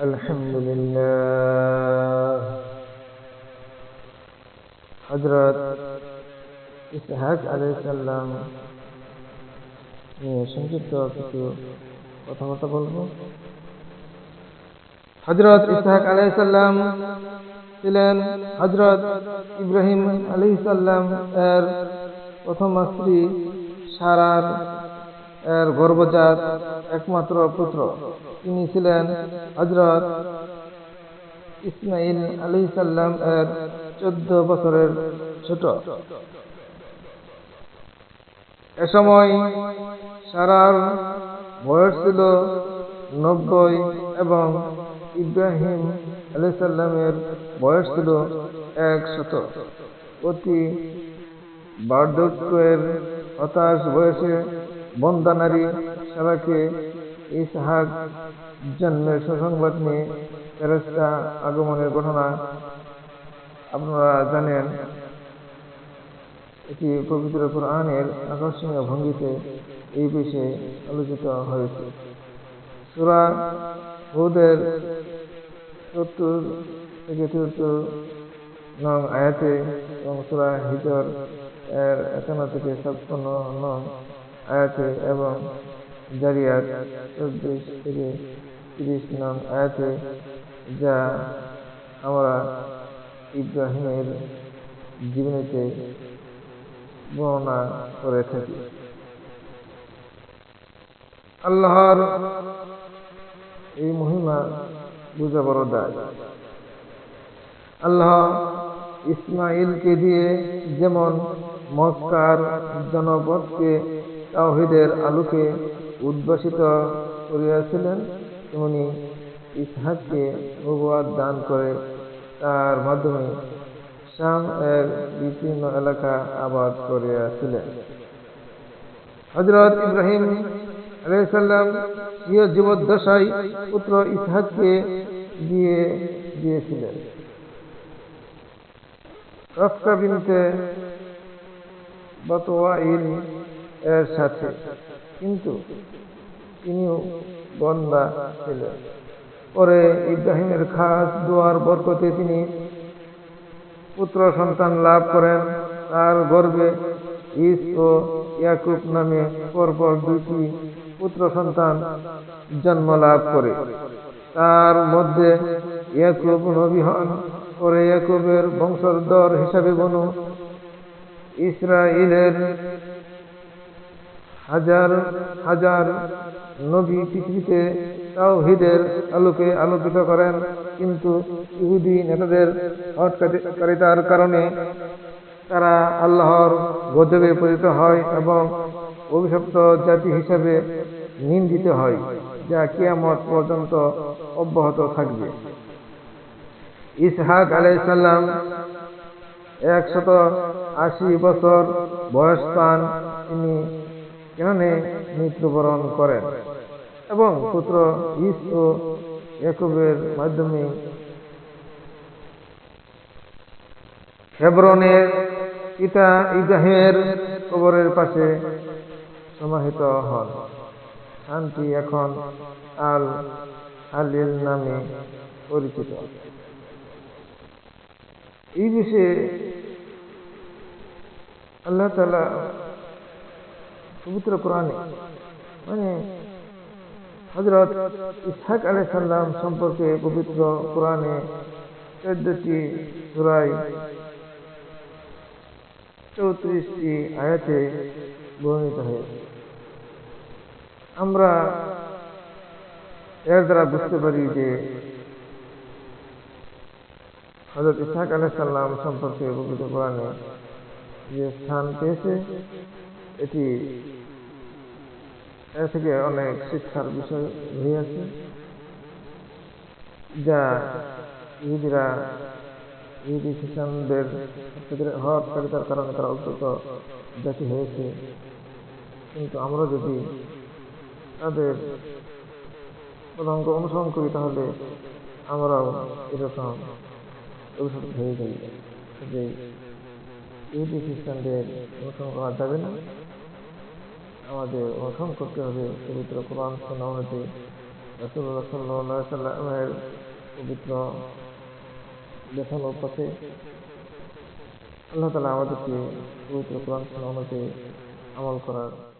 الحمد لله হজরত ইসহাক আলাইসাল্লাম নিয়ে সংক্ষিপ্ত কিছু কথাবার্তা বলবো হজরত ইসহাক আলাইসাল্লাম ছিলেন হজরত ইব্রাহিম আলাইসাল্লাম এর প্রথম স্ত্রী সারার এর গর্ভজাত একমাত্র পুত্র। তিনি ছিলেন হজরত ইসমাইল আলী সাল্লাম এর চোদ্দ বছরের ছোট। এ সময় সারার বয়স ছিল নব্বই এবং ইব্রাহিম আলী সাল্লামের বয়স ছিল একশত। অতি বার্ধক্যের হতাশ বয়সে বন্দা নারী সারাকে ইসহাক জন্মের সুসংবাদ নিয়ে ফেরেস্তা আগমনের ঘটনা আপনারা জানেন। এটি পবিত্র কোরআনের আকর্ষণীয় ভঙ্গিতে এই বিষয়ে আলোচিত হয়েছে। সুরা হুদের সত্তর থেকে চুয়াত্তর নং আয়াতে এবং সুরা হিজর এর একান্ন থেকে ছাপ্পান্ন নং আয়াতে এবং জারিয়াত চব্বিশ থেকে তিরিশ নং আয়াতে যা আমরা ইব্রাহিমের জীবনীতে বর্ণনা করে থাকি। আল্লাহর এই মহিমা বুঝা বড় দায়। আল্লাহ ইসমাইলকে দিয়ে যেমন মক্কার জনপদকে তাওহিদের আলোকে উদ্ভাসিত করিয়াছিলেন, তেমনি ইসহাককে নবুয়াদ দান করে তার মাধ্যমে শাম এর বিচ্ছিন্ন এলাকা আবাদ করিয়াছিলেন। হজরত ইব্রাহিম আলাইসাল্লাম ইয় জীবদ্দশায় পুত্র ইসহাককে দিয়ে দিয়েছিলেন। রফকা বিনতে বতওয়াইল এর সাথে। কিন্তু তিনিও বন্দা ছিলেন। পরে ইব্রাহিমের খাস দোয়ার বরকতে তিনি পুত্র সন্তান লাভ করেন। তার গর্বে ইস ও ইয়াকুব নামে পরপর দুইটি পুত্র সন্তান জন্ম লাভ করে। তার মধ্যে ইয়াকুব নবী হন। পরে ইয়াকুবের বংশধর হিসাবে বনু ইসরায়েলের হাজার হাজার নবী পৃথিবীতে তাওহিদের আলোকে আলোকিত করেন। কিন্তু ইহুদি নেতাদের হটকারিতার কারণে তারা আল্লাহর গজবে পরিণত হয় এবং অভিশপ্ত জাতি হিসাবে নিন্দিত হয়, যা কিয়ামত পর্যন্ত অব্যাহত থাকবে। ইসহাক আলাইসাল্লাম একশত আশি বছর বয়স পান। তিনি কেননে মৃত্যুবরণ করেন। এবং পুত্র ইস ও মাধ্যমে হেব্রনের পিতা ইব্রাহিমের কবরের পাশে সমাহিত হন। স্থানটি এখন আল আলিল নামে পরিচিত। এই বিষয়ে আল্লাহ তালা পবিত্র কোরআনে। মানে হজরত ইসহাক আলাই সাল্লাম সম্পর্কে পবিত্র কোরআনে চোদ্দটি সুরাই চৌত্রিশটি আয়াতে বর্ণিত হয়েছে। আমরা এর দ্বারা বুঝতে পারি যে হজরত ইসহাক আলাই সাল্লাম সম্পর্কে পবিত্র কোরআনে যে স্থান পেয়েছে এটি এর থেকে অনেক শিক্ষার বিষয় রয়েছে যা ইহুদিরা ইহুদি খ্রিস্টানদের হটকারিতার কারণে তারা উদ্যত জাতি হয়েছে। কিন্তু আমরা যদি তাদের পদাঙ্ক অনুসরণ করি, তাহলে আমরাও এরকম অভিশপ্ত হয়ে যাই। যে ইহুদি খ্রিস্টানদের অনুসরণ করা যাবে না। আমাদের অনুসরণ করতে হবে। পবিত্র কোরআন অনুযায়ী রাসূলুল্লাহ সাল্লাল্লাহু আলাইহি সাল্লামের পবিত্র দেখানো পথে আল্লাহ তালা আমাদেরকে পবিত্র কোরআন অনুযায়ী আমল করার